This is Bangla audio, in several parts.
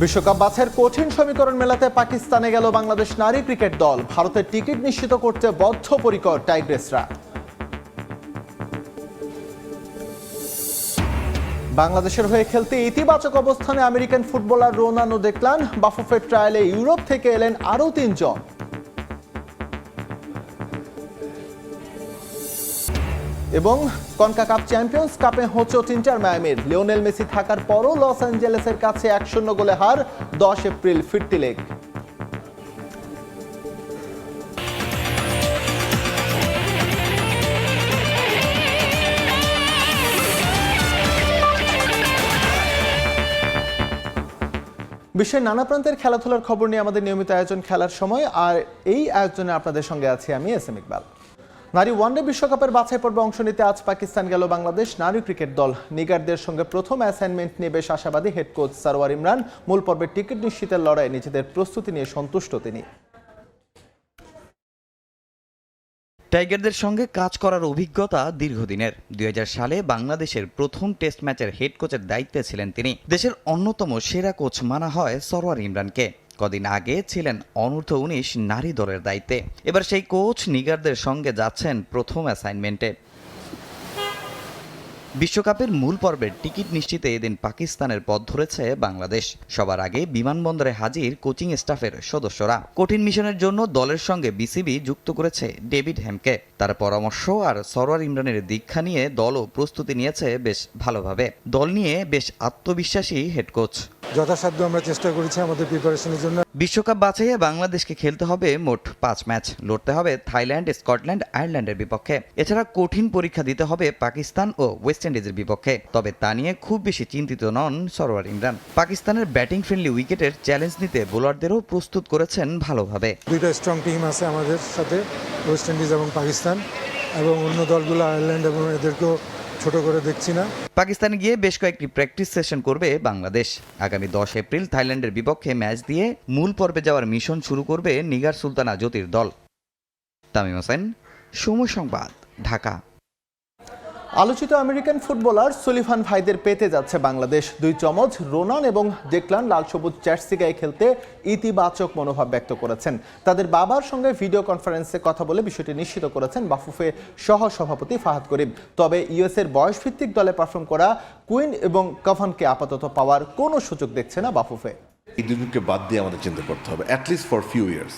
বিশ্বকাপ বাছাইয়ের কঠিন সমীকরণ মেলাতে পাকিস্তানে গেল বাংলাদেশ নারী ক্রিকেট দল। ভারতের টিকিট নিশ্চিত করতে বদ্ধপরিকর টাইগ্রেসরা। বাংলাদেশের হয়ে খেলতে ইতিবাচক অবস্থানে আমেরিকান ফুটবলার রোনানো দেখলান বাফুফের ট্রায়ালে ইউরোপ থেকে এলেন আরও তিনজন। এবং কনকা কাপ চ্যাম্পিয়ন্স কাপে হোঁচট ইন্টার মায়ামির। লিওনেল মেসি থাকার পরও লস অ্যাঞ্জেলেসের কাছে এক শূন্য গোলে হার দশ এপ্রিল ফিরতি লেগ। বিশ্বের নানা প্রান্তের খেলাধুলার খবর নিয়ে আমাদের নিয়মিত আয়োজন খেলার সময়, আর এই আয়োজনে আপনাদের সঙ্গে আছি আমি এস এম ইকবাল। নারী ওয়ানডে বিশ্বকাপের বাছাই পর্বে অংশ নিতে আজ পাকিস্তান গেল বাংলাদেশ নারী ক্রিকেট দল। নিগারদের সঙ্গে প্রথম অ্যাসাইনমেন্ট নিয়ে বেশ আশাবাদী হেড কোচ সারোয়ার ইমরান। মূল পর্বের টিকিট নিশ্চিতের লড়াইয়ে নিজেদের প্রস্তুতি নিয়ে সন্তুষ্ট তিনি। টাইগারদের সঙ্গে কাজ করার অভিজ্ঞতা দীর্ঘদিনের। দুই হাজার সালে বাংলাদেশের প্রথম টেস্ট ম্যাচের হেড কোচের দায়িত্বে ছিলেন তিনি। দেশের অন্যতম সেরা কোচ মানা হয় সরোয়ার ইমরানকে। কদিন আগে ছিলেন অনূর্ধ্ব উনিশ নারী দলের দায়িত্বে। এবার সেই কোচ নিগারদের সঙ্গে যাচ্ছেন প্রথম অ্যাসাইনমেন্টে বিশ্বকাপের মূল পর্বের টিকিট নিশ্চিতে এদিন পাকিস্তানের পথ ধরেছে বাংলাদেশ। সবার আগে বিমানবন্দরে হাজির কোচিং স্টাফের সদস্যরা। কঠিন মিশনের জন্য দলের সঙ্গে বিসিবি যুক্ত করেছে ডেভিড হেমকে। তার পরামর্শ আর সরোয়ার ইমরানের দীক্ষা নিয়ে দলও প্রস্তুতি নিয়েছে বেশ ভালোভাবে। দল নিয়ে বেশ আত্মবিশ্বাসী হেড কোচ। যথাসাধ্য আমরা চেষ্টা করেছি আমাদের প্রিপারেশনের জন্য। বিশ্বকাপ বাছাইয়ে বাংলাদেশকে খেলতে হবে মোট পাঁচ ম্যাচ। লড়তে হবে থাইল্যান্ড স্কটল্যান্ড আয়ারল্যান্ডের বিপক্ষে। এছাড়া কঠিন পরীক্ষা দিতে হবে পাকিস্তান ও ওয়েস্ট ইন্ডিজের বিপক্ষে। তবে তা নিয়ে খুব বেশি চিন্তিত নন সরোয়ার ইমরান। পাকিস্তানের ব্যাটিং ফ্রেন্ডলি উইকেটের চ্যালেঞ্জ নিতে বোলারদেরও প্রস্তুত করেছেন ভালোভাবে। দুইটা স্ট্রং টিম আছে আমাদের সাথে ওয়েস্ট ইন্ডিজ এবং পাকিস্তান এবং অন্য দলগুলো আয়ারল্যান্ড এবং এদেরকেও ছোট করে দেখছি না। পাকিস্তানে গিয়ে বেশ কয়েকটি প্র্যাকটিস সেশন করবে বাংলাদেশ। আগামী দশ এপ্রিল থাইল্যান্ডের বিপক্ষে ম্যাচ দিয়ে মূল পর্বে যাওয়ার মিশন শুরু করবে নিগার সুলতানা জ্যোতির দল। তামিম হোসেন, সময় সংবাদ, ঢাকা। আলোচিত আমেরিকান ফুটবলার সুলিভান ভাইদের পেতে যাচ্ছে বাংলাদেশ। দুই চমচ রোনান এবং ডেকলান লাল সবুজ জার্সি গায়ে খেলতে ইতিবাচক মনোভাব ব্যক্ত করেছেন। তাদের বাবার সঙ্গে ভিডিও কনফারেন্সে কথা বলে বিষয়টি নিশ্চিত করেছেন বাফুফে সহ সভাপতি ফাহাদ করিম। তবে ইউএস এর বয়সভিত্তিক দলে পারফর্ম করা কুইন এবং কাভানকে আপাতত পাওয়ার কোনো সুযোগ দেখছে না বাফুফে। এই দুজনকে বাদ দিয়ে আমাদের চিন্তা করতে হবে at least for few years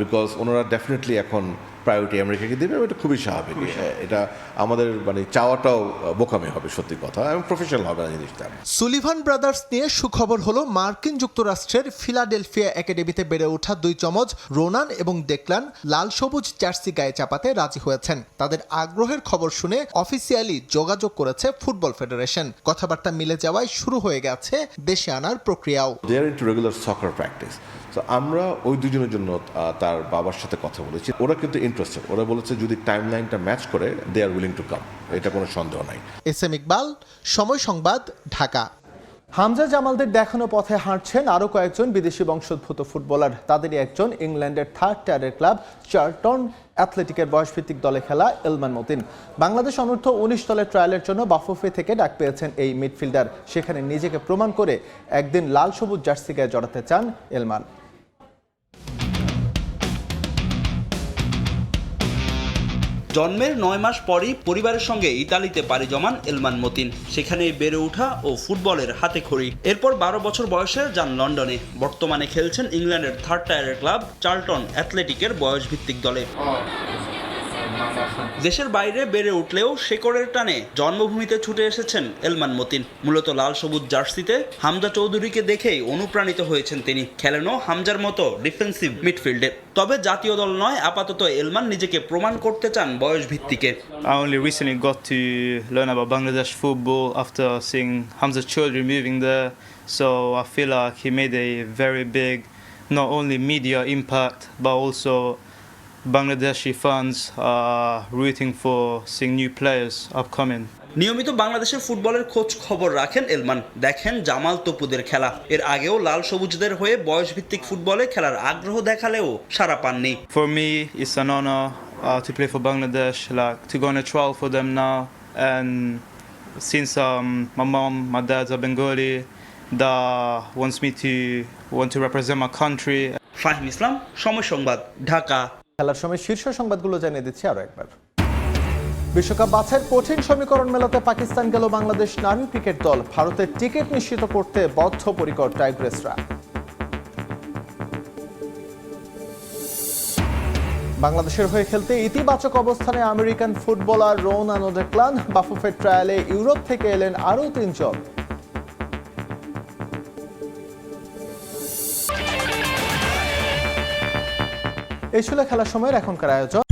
because ওনারা ডেফিনেটলি এখন প্রায়োরিটি আমেরিকাকে দেবে এবং এটা খুবই স্বাভাবিক। এটা আমাদের মানে চাওয়াটাও বোকামি হবে সত্যি কথা এবং প্রফেশনাল হবে না জিনিসটা। সুলিভান ব্রাদার্স নিয়ে সুখবর হলো মার্কিন যুক্তরাষ্ট্রের ফিলাডেলফিয়া একাডেমিতে বেড়ে ওঠা দুই চমচ রোনান এবং দেখলান লাল সবুজ জার্সি গায়ে চাপাতে রাজি হয়েছেন। তাদের আগ্রহের খবর শুনে অফিসিয়ালি যোগাযোগ করেছে ফুটবল ফেডারেশন। কথাবার্তা মিলে যাওয়ায় শুরু হয়ে গেছে দেশে আনার প্রক্রিয়াও। There into regular soccer practice তো আমরা ওই দুজনের জন্য তার বাবার সাথে কথা বলেছি। ওরা কিন্তু ইন্টারেস্টেড ওরা বলেছে যদি টাইম লাইনটা ম্যাচ করে দে আর উইলিং টু কাম এটা কোনো সন্দেহ নাই। এস এম ইকবাল সময় সংবাদ ঢাকা। হামজা জামালদের দেখানো পথে হাঁটছেন আরও কয়েকজন বিদেশি বংশোদ্ভূত ফুটবলার। তাদেরই একজন ইংল্যান্ডের থার্ড টায়ারের ক্লাব চার্টন অ্যাথলেটিকের বয়সভিত্তিক দলে খেলা এলমান মতিন। বাংলাদেশ অনূর্ধ্ব উনিশ দলের ট্রায়ালের জন্য বাফুফে থেকে ডাক পেয়েছেন এই মিডফিল্ডার। সেখানে নিজেকে প্রমাণ করে একদিন লাল সবুজ জার্সি গায়ে জড়াতে চান এলমান। জন্মের নয় মাস পরই পরিবারের সঙ্গে ইতালিতে পাড়ি জমান এলমান মতিন। সেখানেই বেড়ে ওঠা ও ফুটবলের হাতে খড়ি। এরপর বারো বছর বয়সে যান লন্ডনে। বর্তমানে খেলছেন ইংল্যান্ডের থার্ড টায়ারের ক্লাব চার্লটন অ্যাথলেটিকের বয়সভিত্তিক দলে। দেশের বাইরে বেড়ে উঠলেও শেকড়ের টানে জন্মভূমিতে ছুটে এসেছেন এলমান মতিন। মূলত লাল সবুজ জার্সিতে হামজা চৌধুরীকে দেখেই অনুপ্রাণিত হয়েছেন তিনি, খেলেনও হামজার মতো ডিফেন্সিভ মিডফিল্ডে তবে জাতীয় দল নয়, আপাতত এলমান নিজেকে প্রমাণ করতে চান বয়স ভিত্তিকে আমি recently got to learn about Bangladesh football after seeing Hamza Chowdhury moving the so I feel like he made a very only media impact but also Bangladeshi fans waiting for seeing new players upcoming নিয়মিত বাংলাদেশের ফুটবলের খোঁজ খবর রাখেন এলমান। দেখেন জামাল তপুদের খেলা। এর আগেও লাল সবুজদের হয়ে বয়স ভিত্তিক ফুটবলে খেলার আগ্রহ দেখালেও সারা পাননি। For me is an honour to play for Bangladesh like to gone a trial for them now and since my mom my dad are Bengali the wants me to want to represent my country Fahim Islam Somoy Sangbad Dhaka. খেলার সময় শীর্ষ সংবাদগুলো জানিয়ে দিচ্ছি আরও একবার। বিশ্বকাপ বাছাইয়ের কঠিন সমীকরণ মেলাতে পাকিস্তান গেল বাংলাদেশ নারী ক্রিকেট দল। ভারতের টিকিট নিশ্চিত করতে বদ্ধপরিকর টাইগ্রেসরা। বাংলাদেশের হয়ে খেলতে ইতিবাচক অবস্থানে আমেরিকান ফুটবলার রোনানো ডেক্লান বাফুফের ট্রায়ালে ইউরোপ থেকে এলেন আরও তিনজন। এই ছিল খেলার সময়ের এখনকার আয়োজন